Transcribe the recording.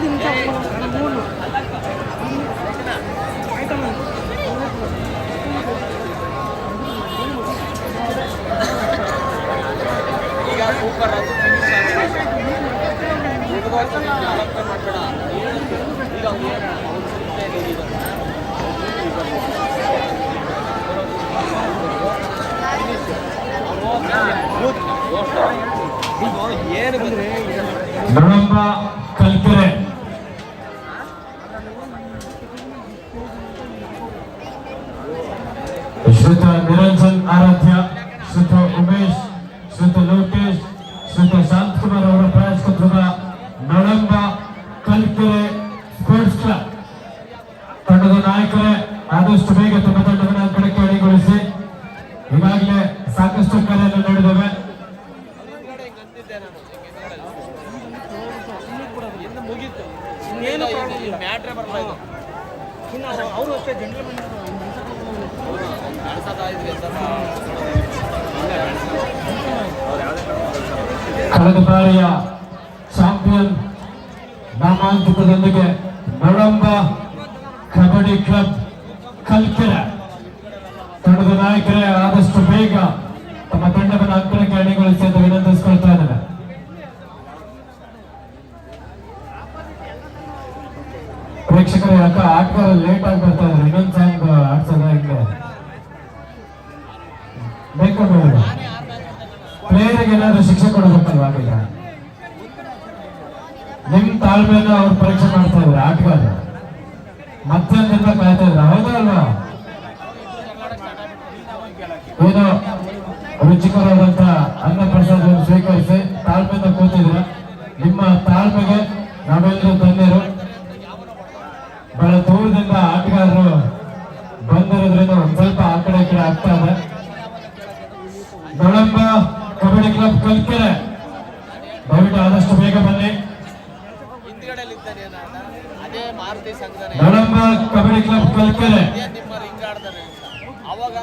ಐದು ನಿಮಿಷ ಮೂರು ಆಯ್ತಮ್ಮ ಈಗ ಸೂಪರ್ ಅದು ಫಿನಿಶ್ ಮಾಡಬೇಡ ಈಗ ಅವ್ನು ಏನು ಅವ್ನು ಸುಮ್ಮನೆ ಈಗ ಏನು ಬಂದ್ರೆ ನಳಂಬ ಕಲ್ಕೆರೆ ಶ್ರುತ ನಿರಂಜನ್ ಆರಾಧ್ಯ, ಶ್ರುತ ಉಮೇಶ್, ಶ್ರುತ ಲೋಕೇಶ್, ಶ್ರುತ ಶಾಂತಕುಮಾರ್ ಅವರ ಪ್ರಾಯಸ್ಕತ್ವದ ನಳಂಬ, ಕಲ್ಕೆರೆ ಸ್ಪೋರ್ಟ್ಸ್ ಕ್ಲಬ್. ತಂಡದ ನಾಯಕರೇ, ಆದಷ್ಟು ಬೇಗ ತಮ್ಮ ತಂಡವನ್ನು ಅಂಕಣಕ್ಕೆ ಅಣಿಗೊಳಿಸಿ ಈಗಾಗಲೇ ಸಾಕಷ್ಟು ಕಾರ್ಯಗಳು ನಡೆದಿವೆ. ಹಿಂದ್ಗಡೆ ಹಿಂಗ್ ಅಂತಿದ್ದೆ ನಾನು ಇನ್ನು ಮುಗೀತು ಮ್ಯಾಟ್ರೇ ಬರಲ್ಲ ಅವರು ಅಷ್ಟೇ ಕಳೆದ ಬಾರಿಯ ಚಾಂಪಿಯನ್ ನಾಮಾಂಕಿತದೊಂದಿಗೆ ಮೊಳಂಬ ಕಬಡ್ಡಿ ಕ್ಲಬ್ ಕಲ್ಕೆರೆ. ತಂಡದ ನಾಯಕರೇ ಆದಷ್ಟು ಬೇಗ ತಮ್ಮ ತಂಡವನ್ನು ಅಂಕಣಕ್ಕೆ ಅಣಿಗೊಳಿಸಿ ಅಂತ ವಿನಂತಿಸ್ಕೊಳ್ತಾ ಇದ್ದಾರೆ ಪ್ರೇಕ್ಷಕರು ಯಾಕ ಆಟಗಾರ ಲೇಟ್ ಆಗಿ ಬರ್ತಾ ಇದ್ದಾರೆ ಇನ್ನೊಂದು ಸಾಂಗ್ ಆಡ್ಸೋದ ಹಿಂಗೆ ಬೇಕಾ ಪ್ಲೇಯರ್ಗೆ ಏನಾದ್ರು ಶಿಕ್ಷೆ ಕೊಡಬೇಕಲ್ವಾ ಈಗ ನಿಮ್ ತಾಳ್ಮೆಯನ್ನು ಅವ್ರು ಪರೀಕ್ಷೆ ಮಾಡ್ತಾ ಇದ್ರು ಆಟಗಾರ ಮತ್ತೊಂದಿಂದ ಕಾಯ್ತಾ ಇದ್ರು. ಹೌದಾ ಅಲ್ವಾ? ಏನೋ? ರುಚಿಕರವಾದಂತ ಅನ್ನ ಪ್ರಸಾದವನ್ನು ಸ್ವೀಕರಿಸಿ ತಾಳ್ಮೆಯಿಂದ ಕೂತಿದ್ರ ನಿಮ್ಮ ತಾಳ್ಮೆಗೆ ನಾವೆಲ್ಲರೂ ಧನ್ಯರು ಆಗ್ತಾ ಇದೆ ಕಬಡ್ಡಿ ಕ್ಲಬ್ ಕಲ್ಕೆರೆ ದಯವಿಟ್ಟು ಆದಷ್ಟು ಬೇಗ ಬನ್ನಿ. ನಳಂಬ ಕಬಡ್ಡಿ ಕ್ಲಬ್ ಕಲ್ಕೆರೆ ಅವಾಗ